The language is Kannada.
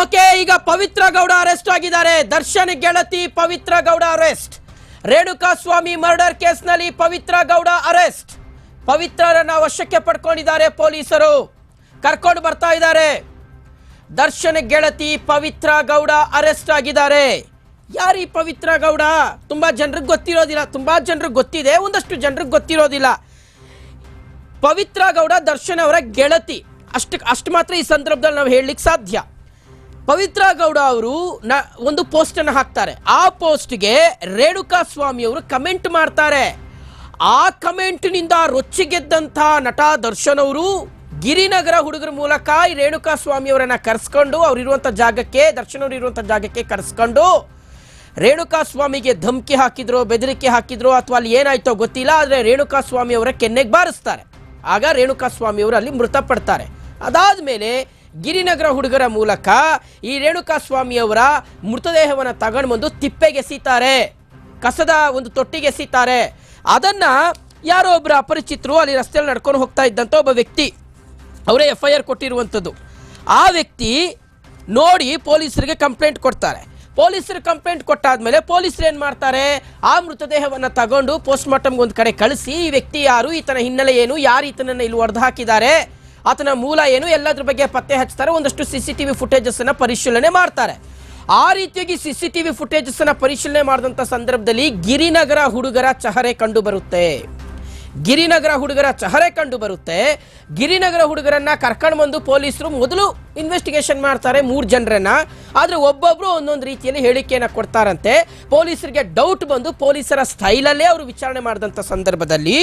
ಓಕೆ, ಈಗ ಪವಿತ್ರ ಗೌಡ ಅರೆಸ್ಟ್ ಆಗಿದ್ದಾರೆ. ದರ್ಶನ್ ಗೆಳತಿ ಪವಿತ್ರ ಗೌಡ ಅರೆಸ್ಟ್ ರೇಣುಕಾ ಸ್ವಾಮಿ ಮರ್ಡರ್ ಕೇಸ್ನಲ್ಲಿ ಪವಿತ್ರ ಗೌಡ ಅರೆಸ್ಟ್ ಪವಿತ್ರರನ್ನ ವಶಕ್ಕೆ ಪಡ್ಕೊಂಡಿದ್ದಾರೆ ಪೊಲೀಸರು. ಕರ್ಕೊಂಡು ಬರ್ತಾ ಇದ್ದಾರೆ. ದರ್ಶನ್ ಗೆಳತಿ ಪವಿತ್ರ ಗೌಡ ಅರೆಸ್ಟ್ ಆಗಿದ್ದಾರೆ. ಯಾರೀ ಪವಿತ್ರ ಗೌಡ? ತುಂಬಾ ಜನರಿಗೆ ಗೊತ್ತಿರೋದಿಲ್ಲ. ತುಂಬಾ ಜನರಿಗೆ ಗೊತ್ತಿದೆ. ಒಂದಷ್ಟು ಜನರಿಗೆ ಗೊತ್ತಿರೋದಿಲ್ಲ. ಪವಿತ್ರ ಗೌಡ ದರ್ಶನ್ ಅವರ ಗೆಳತಿ. ಅಷ್ಟು ಅಷ್ಟು ಮಾತ್ರ ಈ ಸಂದರ್ಭದಲ್ಲಿ ನಾವು ಹೇಳಲಿಕ್ಕೆ ಸಾಧ್ಯ. ಪವಿತ್ರ ಗೌಡ ಅವರು ನ, ಒಂದು ಪೋಸ್ಟ್ ಅನ್ನು ಹಾಕ್ತಾರೆ. ಆ ಪೋಸ್ಟ್ಗೆ ರೇಣುಕಾ ಸ್ವಾಮಿ ಅವರು ಕಮೆಂಟ್ ಮಾಡ್ತಾರೆ. ಆ ಕಮೆಂಟ್ನಿಂದ ರೊಚ್ಚಿಗೆದ್ದಂಥ ನಟ ದರ್ಶನ್ ಅವರು ಗಿರಿನಗರ ಹುಡುಗರ ಮೂಲಕ ಈ ರೇಣುಕಾ ಸ್ವಾಮಿ ಅವರನ್ನ ಕರೆಸ್ಕೊಂಡು ಅವ್ರಿರುವಂಥ ಜಾಗಕ್ಕೆ, ದರ್ಶನ್ ಅವರು ಇರುವಂಥ ಜಾಗಕ್ಕೆ ಕರೆಸ್ಕೊಂಡು ರೇಣುಕಾ ಸ್ವಾಮಿಗೆ ಧಮಕಿ ಹಾಕಿದ್ರು, ಬೆದರಿಕೆ ಹಾಕಿದ್ರು ಅಥವಾ ಅಲ್ಲಿ ಏನಾಯ್ತೋ ಗೊತ್ತಿಲ್ಲ, ಆದರೆ ರೇಣುಕಾ ಸ್ವಾಮಿ ಅವರ ಕೆನ್ನೆಗೆ ಬಾರಿಸ್ತಾರೆ. ಆಗ ರೇಣುಕಾ ಸ್ವಾಮಿ ಅವರು ಅಲ್ಲಿ ಮೃತಪಡ್ತಾರೆ. ಅದಾದ್ಮೇಲೆ ಗಿರಿನಗರ ಹುಡುಗರ ಮೂಲಕ ಈ ರೇಣುಕಾ ಸ್ವಾಮಿಯವರ ಮೃತದೇಹವನ್ನು ತಗೊಂಡು ಬಂದು ತಿಪ್ಪೆಗೆ ಎಸೀತಾರೆ ಕಸದ ಒಂದು ತೊಟ್ಟಿಗೆ ಎಸೀತಾರೆ ಅದನ್ನ ಯಾರೋ ಒಬ್ಬರು ಅಪರಿಚಿತರು ಅಲ್ಲಿ ರಸ್ತೆಯಲ್ಲಿ ನಡ್ಕೊಂಡು ಹೋಗ್ತಾ ಇದ್ದಂಥ ಒಬ್ಬ ವ್ಯಕ್ತಿ. ಅವರೇ ಎಫ್ ಐ ಆರ್ ಕೊಟ್ಟಿರುವಂಥದ್ದು ಆ ವ್ಯಕ್ತಿ ನೋಡಿ ಪೊಲೀಸರಿಗೆ ಕಂಪ್ಲೇಂಟ್ ಕೊಡ್ತಾರೆ. ಪೊಲೀಸರು ಕಂಪ್ಲೇಂಟ್ ಕೊಟ್ಟಾದ್ಮೇಲೆ ಪೊಲೀಸರು ಏನು ಮಾಡ್ತಾರೆ? ಆ ಮೃತದೇಹವನ್ನು ತಗೊಂಡು ಪೋಸ್ಟ್ ಮಾರ್ಟಮ್ಗೆ ಒಂದು ಕಡೆ ಕಳಿಸಿ ಈ ವ್ಯಕ್ತಿ ಯಾರು? ಈತನ ಹಿನ್ನೆಲೆ ಏನು? ಯಾರು ಈತನನ್ನು ಇಲ್ಲಿ ಹೊಡೆದು ಹಾಕಿದ್ದಾರೆ? ಆತನ ಮೂಲ ಏನು ಎಲ್ಲದ್ರ ಬಗ್ಗೆ ಪತ್ತೆ ಹಚ್ತಾರೆ, ಒಂದಷ್ಟು C C T V footages ಅನ್ನ ಪರಿಶೀಲನೆ ಮಾಡ್ತಾರೆ. ಆ ರೀತಿಯಾಗಿ C C T V footages ಅನ್ನ ಪರಿಶೀಲನೆ ಮಾಡಿದಂಥ ಸಂದರ್ಭದಲ್ಲಿ ಗಿರಿನಗರ ಹುಡುಗರ ಚಹರೆ ಕಂಡು ಬರುತ್ತೆ ಗಿರಿನಗರ ಹುಡುಗರ ಚಹರೆ ಕಂಡು ಬರುತ್ತೆ ಗಿರಿನಗರ ಹುಡುಗರನ್ನ ಕರ್ಕೊಂಡು ಬಂದು ಪೊಲೀಸರು ಮೊದಲು ಇನ್ವೆಸ್ಟಿಗೇಷನ್ ಮಾಡ್ತಾರೆ ಮೂರು ಜನರನ್ನ. ಆದರೆ ಒಬ್ಬೊಬ್ರು ಒಂದೊಂದು ರೀತಿಯಲ್ಲಿ ಹೇಳಿಕೆಯನ್ನ ಕೊಡ್ತಾರಂತೆ. ಪೊಲೀಸರಿಗೆ ಡೌಟ್ ಬಂದು ಪೊಲೀಸರ ಸ್ಟೈಲಲ್ಲೇ ಅವರು ವಿಚಾರಣೆ ಮಾಡಿದಂಥ ಸಂದರ್ಭದಲ್ಲಿ